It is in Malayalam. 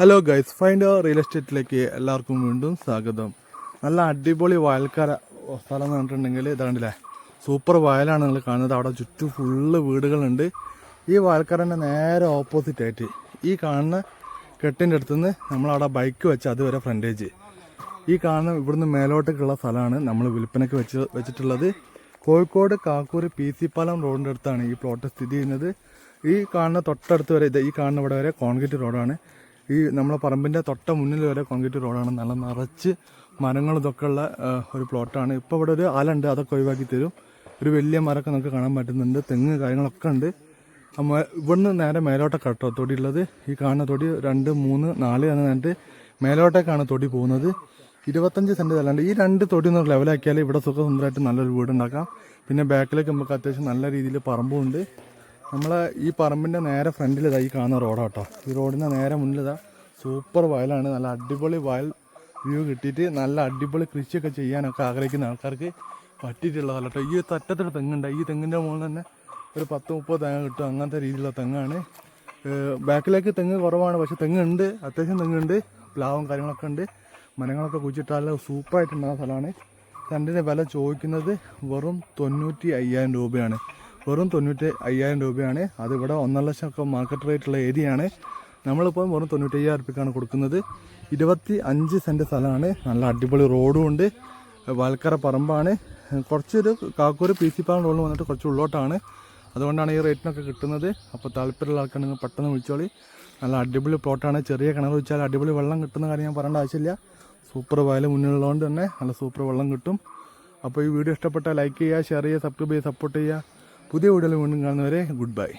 ഹലോ ഗൈസ് ഫൈൻഡ് റിയൽ എസ്റ്റേറ്റിലേക്ക് എല്ലാവർക്കും വീണ്ടും സ്വാഗതം നല്ല അടിപൊളി വയൽക്കാര സ്ഥലം എന്ന് പറഞ്ഞിട്ടുണ്ടെങ്കിൽ ഇതാണ്ടില്ലേ സൂപ്പർ വയലാണ് നിങ്ങൾ കാണുന്നത്. അവിടെ ചുറ്റും ഫുള്ള് വീടുകളുണ്ട്. ഈ വയൽക്കാരന്റെ നേരെ ഓപ്പോസിറ്റ് ആയിട്ട് ഈ കാണുന്ന കെട്ടിന്റെ അടുത്തുനിന്ന് നമ്മളവിടെ ബൈക്ക് വെച്ച് അതുവരെ ഫ്രണ്ടേജ് ഈ കാണുന്ന ഇവിടുന്ന് മേലോട്ടേക്കുള്ള സ്ഥലമാണ് നമ്മൾ വിൽപ്പനയ്ക്ക് വെച്ച് വെച്ചിട്ടുള്ളത്. കോഴിക്കോട് കാക്കൂർ പി സി പാലം റോഡിന്റെ അടുത്താണ് ഈ പ്ലോട്ട് സ്ഥിതി ചെയ്യുന്നത്. ഈ കാണുന്ന തൊട്ടടുത്ത് വരെ ഇത് ഈ കാണുന്ന ഇവിടെ വരെ കോൺക്രീറ്റ് റോഡാണ് ഈ നമ്മളെ പറമ്പിന്റെ തൊട്ട മുന്നിൽ വരെ കോൺക്രീറ്റ് റോഡാണ് നല്ല നിറച്ച് മരങ്ങൾ ഇതൊക്കെ ഉള്ള ഒരു പ്ലോട്ടാണ് ഇപ്പോൾ ഇവിടെ ഒരു ആലുണ്ട് അതൊക്കെ ഒഴിവാക്കി തരും. ഒരു വലിയ മരമൊക്കെ നമുക്ക് കാണാൻ പറ്റുന്നുണ്ട്. തെങ്ങ് കാര്യങ്ങളൊക്കെ ഉണ്ട്. ഇവിടുന്ന് നേരെ മേലോട്ടൊക്കെ കേട്ടോ. തൊടി ഉള്ളത്. ഈ കാണുന്ന തൊടി രണ്ട് മൂന്ന് നാല് എന്ന് പറഞ്ഞിട്ട് മേലോട്ടേക്കാണ് തൊടി പോകുന്നത്. ഇരുപത്തഞ്ച് സെന്റ് അല്ലാണ്ട് ഈ രണ്ട് തൊടി ഒന്ന് ലെവലാക്കിയാൽ ഇവിടെ സുഖസുന്ദരമായിട്ട് നല്ലൊരു വീട് ഉണ്ടാക്കാം. പിന്നെ ബാക്കിലേക്ക് നമുക്ക് അത്യാവശ്യം നല്ല രീതിയിൽ പറമ്പുണ്ട് നമ്മളെ ഈ പറമ്പിന്റെ നേരെ ഫ്രണ്ടിൽ ഇതാ ഈ കാണുന്ന റോഡാട്ടോ ഈ റോഡിന്റെ നേരെ മുന്നിൽ ഇതാ സൂപ്പർ വയലാണ്. നല്ല അടിപൊളി വയൽ വ്യൂ കിട്ടിയിട്ട് നല്ല അടിപൊളി കൃഷിയൊക്കെ ചെയ്യാനൊക്കെ ആഗ്രഹിക്കുന്ന ആൾക്കാർക്ക് പറ്റിയിട്ടുള്ളതല്ല കേട്ടോ ഈ തറ്റത്തൊരു തെങ്ങുണ്ട്. ഈ തെങ്ങിന്റെ മുകളിൽ തന്നെ ഒരു പത്ത് മുപ്പത് തേങ്ങ കിട്ടും. അങ്ങനത്തെ രീതിയിലുള്ള തെങ്ങാണ്. ബാക്കിലേക്ക് തെങ്ങ് കുറവാണ്. പക്ഷെ തെങ്ങുണ്ട്. അത്യാവശ്യം തെങ്ങുണ്ട്. പ്ലാവും കാര്യങ്ങളൊക്കെ ഉണ്ട്. മരങ്ങളൊക്കെ കുഴിച്ചിട്ടാൽ സൂപ്പറായിട്ടുണ്ടാകുന്ന സ്ഥലമാണ്. രണ്ടിന്റെ വില ചോദിക്കുന്നത് വെറും തൊണ്ണൂറ്റി അയ്യായിരം രൂപയാണ്. വെറും തൊണ്ണൂറ്റി അയ്യായിരം രൂപയാണ്. അതിവിടെ ഒന്നര ലക്ഷം ഒക്കെ മാർക്കറ്റ് റേറ്റുള്ള ഏരിയയാണ് നമ്മളിപ്പോൾ വെറും തൊണ്ണൂറ്റി അയ്യായിരം രൂപയ്ക്കാണ് കൊടുക്കുന്നത്. ഇരുപത്തി അഞ്ച് സെന്റ് സ്ഥലമാണ്. നല്ല അടിപൊളി റോഡും ഉണ്ട്. വാൽക്കര പറമ്പാണ്. കുറച്ചൊരു കാക്കൂർ പി സി പാലം റോഡിൽ വന്നിട്ട് കുറച്ച് ഉള്ളോട്ടാണ്. അതുകൊണ്ടാണ് ഈ റേറ്റിനൊക്കെ കിട്ടുന്നത്. അപ്പോൾ താല്പര്യമുള്ള ആൾക്കാണെങ്കിൽ പെട്ടെന്ന് വിളിച്ചോളി. നല്ല അടിപൊളി പ്ലോട്ടാണ്. ചെറിയ കിണർ വെച്ചാൽ അടിപൊളി വെള്ളം കിട്ടുന്ന കാര്യം ഞാൻ പറയേണ്ട ആവശ്യമില്ല. സൂപ്പർ വയൽ മുന്നിലുള്ളതുകൊണ്ട് തന്നെ നല്ല സൂപ്പർ വെള്ളം കിട്ടും. അപ്പോൾ ഈ വീഡിയോ ഇഷ്ടപ്പെട്ടാൽ ലൈക്ക് ചെയ്യുക ഷെയർ ചെയ്യുക സബ്സ്ക്രൈബ് ചെയ്യുക സപ്പോർട്ട് ചെയ്യുക. പുതിയ വീഡിയോയിൽ വീണ്ടും കാണുന്നവരെ ഗുഡ് ബൈ.